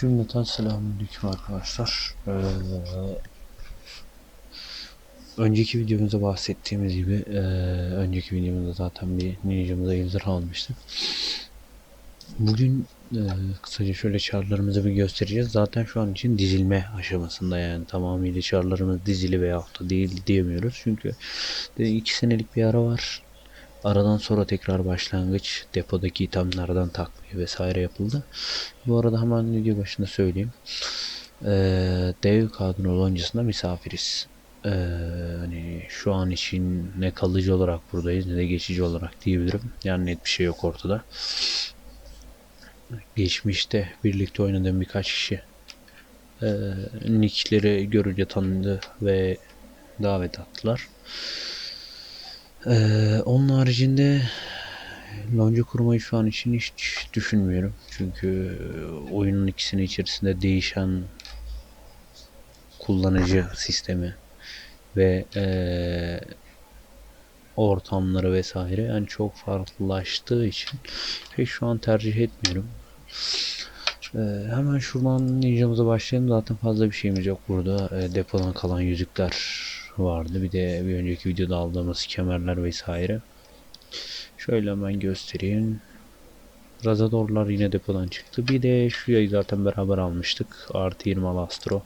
Cümleten selamünaleyküm arkadaşlar. Ee, önceki videomuzda bahsettiğimiz gibi ee, önceki videomuzda zaten bir ninjamıza yüzler almıştık. Bugün ee, kısaca şöyle çarlarımızı bir göstereceğiz. Zaten şu an için dizilme aşamasında yani tamamıyla çarlarımız dizili veya da değil diyemiyoruz. Çünkü de iki senelik bir ara var. Aradan sonra tekrar başlangıç depodaki itemlerden takviye vesaire yapıldı. Bu arada hemen video başında söyleyeyim. Ee, dev kadro öncesinde misafiriz. Ee, hani şu an için ne kalıcı olarak buradayız ne de geçici olarak diyebilirim. Yani net bir şey yok ortada. Geçmişte birlikte oynadığım birkaç kişi e, nickleri görünce tanıdı ve davet attılar. Ee, onun haricinde lonca kurmayı şu an için hiç düşünmüyorum. Çünkü oyunun ikisinin içerisinde değişen kullanıcı sistemi ve ee, ortamları vesaire yani çok farklılaştığı için pek şu an tercih etmiyorum. Ee, hemen şuradan ninjamıza başlayalım. Zaten fazla bir şeyimiz yok burada. Ee, depodan kalan yüzükler vardı. Bir de bir önceki videoda aldığımız kemerler vesaire. Şöyle hemen göstereyim. Razadorlar yine depodan çıktı. Bir de şu yayı zaten beraber almıştık. Artı 20 Alastro.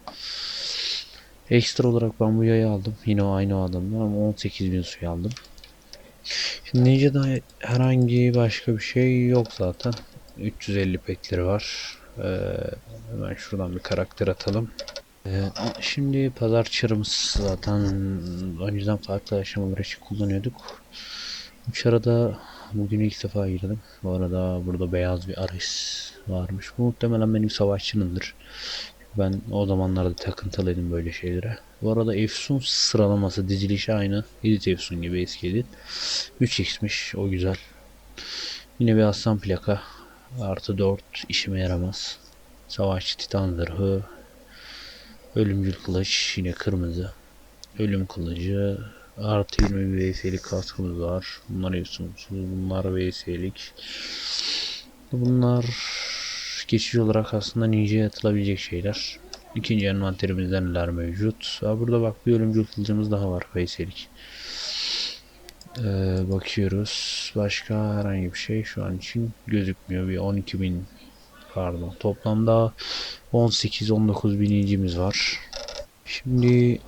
Ekstra olarak ben bu yayı aldım. Yine aynı adamdan ama 18.000 suyu aldım. Şimdi Ninja'da herhangi başka bir şey yok zaten. 350 petleri var. Ee, hemen şuradan bir karakter atalım. Ee, şimdi pazar çarımız zaten önceden farklı aşamalar için kullanıyorduk. Bu çarada bugün ilk defa girdim. Bu arada burada beyaz bir Ares varmış. Bu muhtemelen benim savaşçınımdır. Ben o zamanlarda takıntılıydım böyle şeylere. Bu arada Efsun sıralaması dizilişi aynı. Edit Efsun gibi eski edit. 3x'miş o güzel. Yine bir aslan plaka. Artı 4 işime yaramaz. Savaşçı titan zırhı. Ölümcül kılıç yine kırmızı. Ölüm kılıcı. Artı 20 bir VS'lik kaskımız var. Bunlar efsunsuz. Bunlar VS'lik. Bunlar geçici olarak aslında ninja'ya atılabilecek şeyler. İkinci envanterimizde neler mevcut? Aa, burada bak bir ölümcül kılıcımız daha var VS'lik. Ee, bakıyoruz. Başka herhangi bir şey şu an için gözükmüyor. Bir 12.000 pardon. Toplamda 18-19 binincimiz var. Şimdi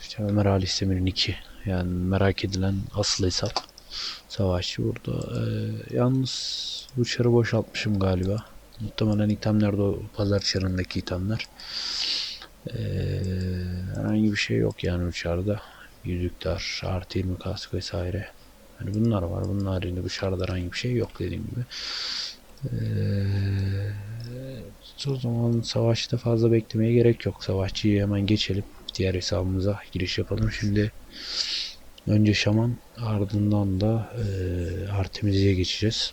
işte Ömer Ali Demir'in 2 yani merak edilen asıl hesap savaşçı burada. Ee, yalnız bu çarı boşaltmışım galiba. Muhtemelen itemler de o pazar çarındaki itemler. Ee, herhangi bir şey yok yani uçarda. Yüzükler, artı 20 kask vesaire. Yani bunlar var. Bunun haricinde bu çarda herhangi bir şey yok dediğim gibi. Ee, o zaman savaşta fazla beklemeye gerek yok. Savaşçıyı hemen geçelim. Diğer hesabımıza giriş yapalım. Şimdi önce şaman ardından da e, Artemisia'ya geçeceğiz.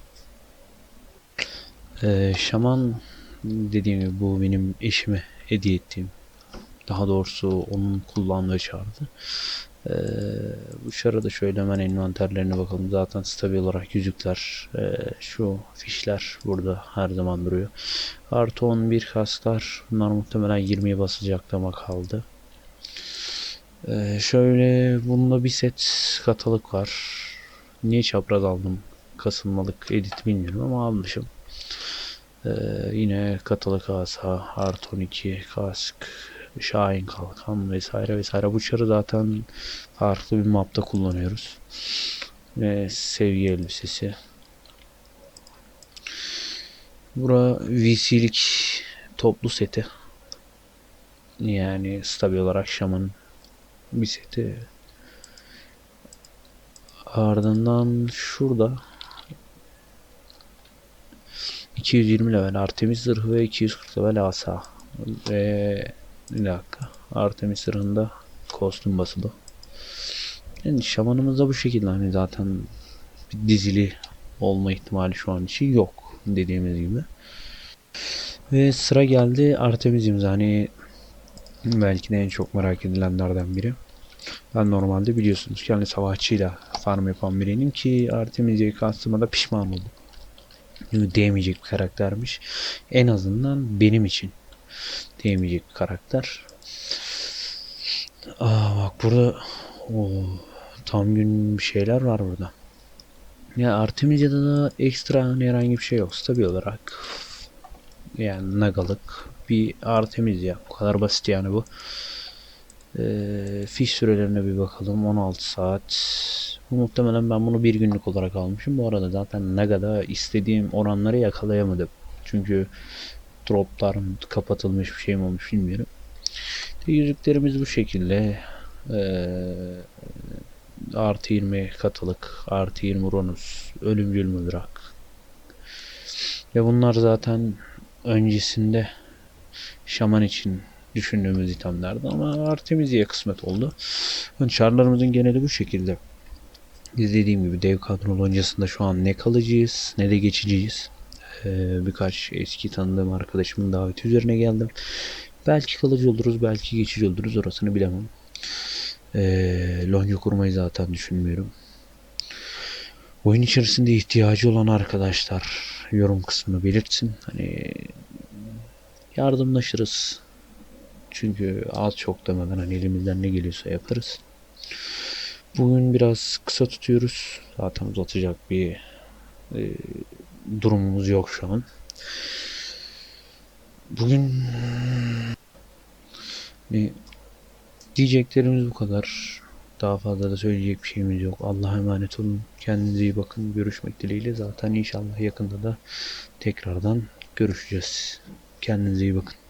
E, şaman dediğim gibi bu benim eşime hediye ettiğim daha doğrusu onun kullandığı çardı. Ee, bu çara şöyle hemen envanterlerine bakalım. Zaten stabil olarak yüzükler, e, şu fişler burada her zaman duruyor. Artı 11 kasklar. Bunlar muhtemelen 20'ye basılacak ama kaldı. Ee, şöyle bunda bir set katalık var. Niye çapraz aldım? Kasılmalık edit bilmiyorum ama almışım. Ee, yine katalık asa, artı 12 kask, Şahin kalkan vesaire vesaire. Bu çarı zaten farklı bir mapta kullanıyoruz. Ve sevgi elbisesi. Bura VC'lik toplu seti. Yani stabil olarak şamanın bir seti. Ardından şurada 220 level Artemis zırhı ve 240 level asa. Ve bir dakika. Artemis sırrında kostüm basılı. Yani şamanımız da bu şekilde hani zaten bir dizili olma ihtimali şu an için yok dediğimiz gibi. Ve sıra geldi Artemis'imiz hani belki de en çok merak edilenlerden biri. Ben normalde biliyorsunuz kendi savaşçıyla farm yapan biriyim ki Artemisia'yı kastığıma da pişman oldum. Değmeyecek bir karaktermiş. En azından benim için bir karakter. Aa bak burada o tam gün bir şeyler var burada. Ya Artemisia'da da ekstra hani herhangi bir şey yok. Stabil olarak yani nagalık bir Artemisia. Bu kadar basit yani bu. Ee, fiş sürelerine bir bakalım. 16 saat. Bu muhtemelen ben bunu bir günlük olarak almışım. Bu arada zaten Naga'da istediğim oranları yakalayamadım. Çünkü droplar mı kapatılmış bir şey mi olmuş bilmiyorum. Yüzüklerimiz bu şekilde. Ee, artı 20 katılık, artı 20 Ronus, ölümcül mızrak. Ve bunlar zaten öncesinde şaman için düşündüğümüz itemlerdi ama Artemisia'ya kısmet oldu. Yani Çarlarımızın geneli bu şekilde. Dediğim gibi dev kadrolu öncesinde şu an ne kalıcıyız ne de geçiciyiz. Ee, birkaç eski tanıdığım arkadaşımın daveti üzerine geldim. Belki kalıcı oluruz belki geçici oluruz orasını bilemem. Ee, Lonca kurmayı zaten düşünmüyorum. Oyun içerisinde ihtiyacı olan arkadaşlar yorum kısmını belirtsin. Hani yardımlaşırız. Çünkü az çok demeden hani elimizden ne geliyorsa yaparız. Bugün biraz kısa tutuyoruz. Zaten uzatacak bir e, durumumuz yok şu an. Bugün ne diyeceklerimiz bu kadar. Daha fazla da söyleyecek bir şeyimiz yok. Allah'a emanet olun. Kendinize iyi bakın. Görüşmek dileğiyle. Zaten inşallah yakında da tekrardan görüşeceğiz. Kendinize iyi bakın.